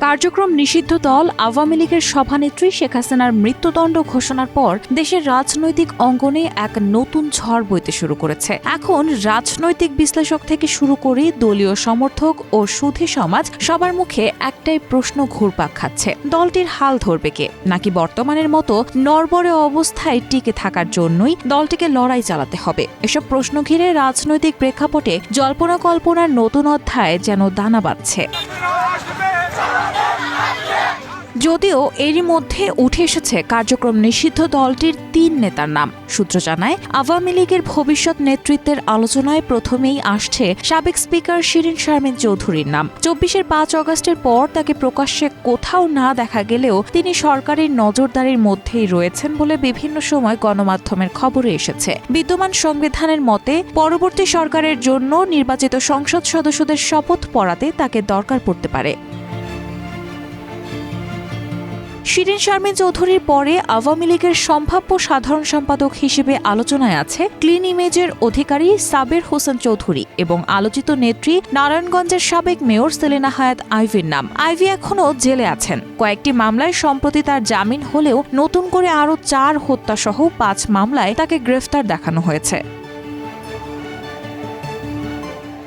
কার্যক্রম নিষিদ্ধ দল আওয়ামী লীগের সভানেত্রী শেখ হাসিনার মৃত্যুদণ্ড ঘোষণার পর দেশের রাজনৈতিক অঙ্গনে এক নতুন ঝড় বইতে শুরু করেছে। এখন রাজনৈতিক বিশ্লেষক থেকে শুরু করে দলীয় সমর্থক ও সুধী সমাজ সবার মুখে একটাই প্রশ্ন ঘুরপাক খাচ্ছে। দলটির হাল ধরবে কে? নাকি বর্তমানের মতো নরবরে অবস্থায় টিকে থাকার জন্যই দলটিকে লড়াই চালাতে হবে? এসব প্রশ্ন ঘিরে রাজনৈতিক প্রেক্ষাপটে জল্পনা কল্পনার নতুন অধ্যায় যেন দানা বাঁধছে। যদিও এরই মধ্যে উঠে এসেছে কার্যক্রম নিষিদ্ধ দলটির তিন নেতার নাম। সূত্র জানায়, আওয়ামী লীগের ভবিষ্যৎ নেতৃত্বের আলোচনায় প্রথমেই আসছে সাবেক স্পিকার শিরিন শারমিন চৌধুরীর নাম। চব্বিশের পাঁচ অগস্টের পর তাকে প্রকাশ্যে কোথাও না দেখা গেলেও তিনি সরকারের নজরদারির মধ্যেই রয়েছেন বলে বিভিন্ন সময় গণমাধ্যমের খবরে এসেছে। বিদ্যমান সংবিধানের মতে, পরবর্তী সরকারের জন্য নির্বাচিত সংসদ সদস্যদের শপথ পড়াতে তাকে দরকার পড়তে পারে। শিরিন শারমিন চৌধুরীর পরে আওয়ামী লীগের সম্ভাব্য সাধারণ সম্পাদক হিসেবে আলোচনায় আছে ক্লিন ইমেজের অধিকারী সাবের হোসেন চৌধুরী এবং আলোচিত নেত্রী নারায়ণগঞ্জের সাবেক মেয়র সেলেনা হায়াত আইভির নাম। আইভি এখনও জেলে আছেন। কয়েকটি মামলায় সম্প্রতি তার জামিন হলেও নতুন করে আরও চার হত্যাসহ পাঁচ মামলায় তাকে গ্রেফতার দেখানো হয়েছে।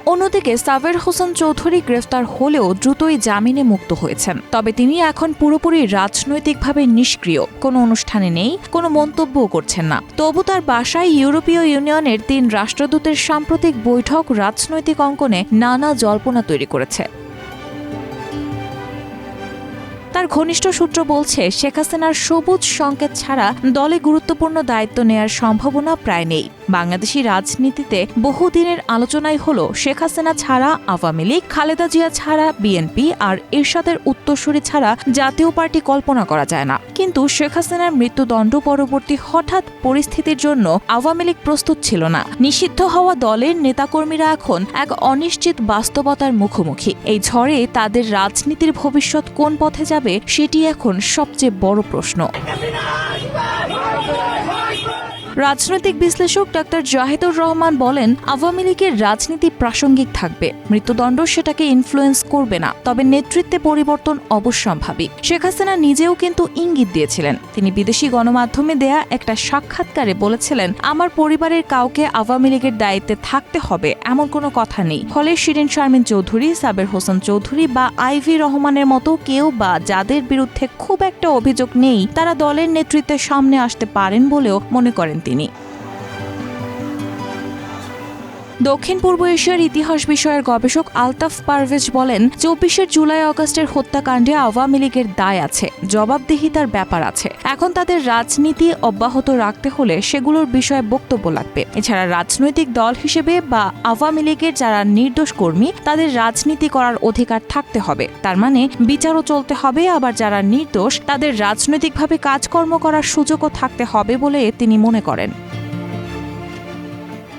অন্যদিকে সাবের হোসেন চৌধুরী গ্রেফতার হলেও দ্রুতই জামিনে মুক্ত হয়েছেন। তবে তিনি এখন পুরোপুরি রাজনৈতিকভাবে নিষ্ক্রিয়। কোনো অনুষ্ঠানে নেই, কোনো মন্তব্যও করছেন না। তবু তার বাসায় ইউরোপীয় ইউনিয়নের তিন রাষ্ট্রদূতের সাম্প্রতিক বৈঠক রাজনৈতিক অঙ্কনে নানা জল্পনা তৈরি করেছে। তার ঘনিষ্ঠ সূত্র বলছে, শেখ হাসিনার সবুজ সংকেত ছাড়া দলে গুরুত্বপূর্ণ দায়িত্ব নেয়ার সম্ভাবনা প্রায় নেই। বাংলাদেশি রাজনীতিতে বহুদিনের আলোচনাই হল শেখ হাসিনা ছাড়া আওয়ামী লীগ, খালেদা জিয়া ছাড়া বিএনপি আর এরশাদের উত্তরসূরি ছাড়া জাতীয় পার্টি কল্পনা করা যায় না। কিন্তু শেখ হাসিনার মৃত্যুদণ্ড পরবর্তী হঠাৎ পরিস্থিতির জন্য আওয়ামী লীগ প্রস্তুত ছিল না। নিষিদ্ধ হওয়া দলের নেতাকর্মীরা এখন এক অনিশ্চিত বাস্তবতার মুখোমুখি। এই ঝড়ে তাদের রাজনীতির ভবিষ্যৎ কোন পথে যাবে সেটি এখন সবচেয়ে বড় প্রশ্ন। রাজনৈতিক বিশ্লেষক ডাক্তার জাহিদুর রহমান বলেন, আওয়ামী লীগের রাজনীতি প্রাসঙ্গিক থাকবে। মৃত্যুদণ্ড সেটাকে ইনফ্লুয়েন্স করবে না। তবে নেতৃত্বে পরিবর্তন অবশ্যম্ভাবী। শেখ হাসিনা নিজেও কিন্তু ইঙ্গিত দিয়েছিলেন। তিনি বিদেশি গণমাধ্যমে দেয়া একটা সাক্ষাৎকারে বলেছিলেন, আমার পরিবারের কাউকে আওয়ামী লীগের দায়িত্বে থাকতে হবে, এমন কোনো কথা নেই। ফলে শিরিন শারমিন চৌধুরী, সাবের হোসেন চৌধুরী বা আইভি রহমানের মতো কেউ বা যাদের বিরুদ্ধে খুব একটা অভিযোগ নেই, তারা দলের নেতৃত্বের সামনে আসতে পারেন বলেও মনে করেন তিনি। দক্ষিণ পূর্ব এশিয়ার ইতিহাস বিষয়ের গবেষক আলতাফ পারভেজ বলেন চব্বিশের জুলাই অগস্টের হত্যাকাণ্ডে আওয়ামী লীগের দায় আছে, জবাবদিহিতার ব্যাপার আছে। এখন তাদের রাজনীতি অব্যাহত রাখতে হলে সেগুলোর বিষয়ে বক্তব্য লাগবে। এছাড়া রাজনৈতিক দল হিসেবে বা আওয়ামী লীগের যারা নির্দোষ কর্মী, তাদের রাজনীতি করার অধিকার থাকতে হবে। তার মানে বিচারও চলতে হবে, আবার যারা নির্দোষ, তাদের রাজনৈতিকভাবে কাজকর্ম করার সুযোগও থাকতে হবে বলে তিনি মনে করেন।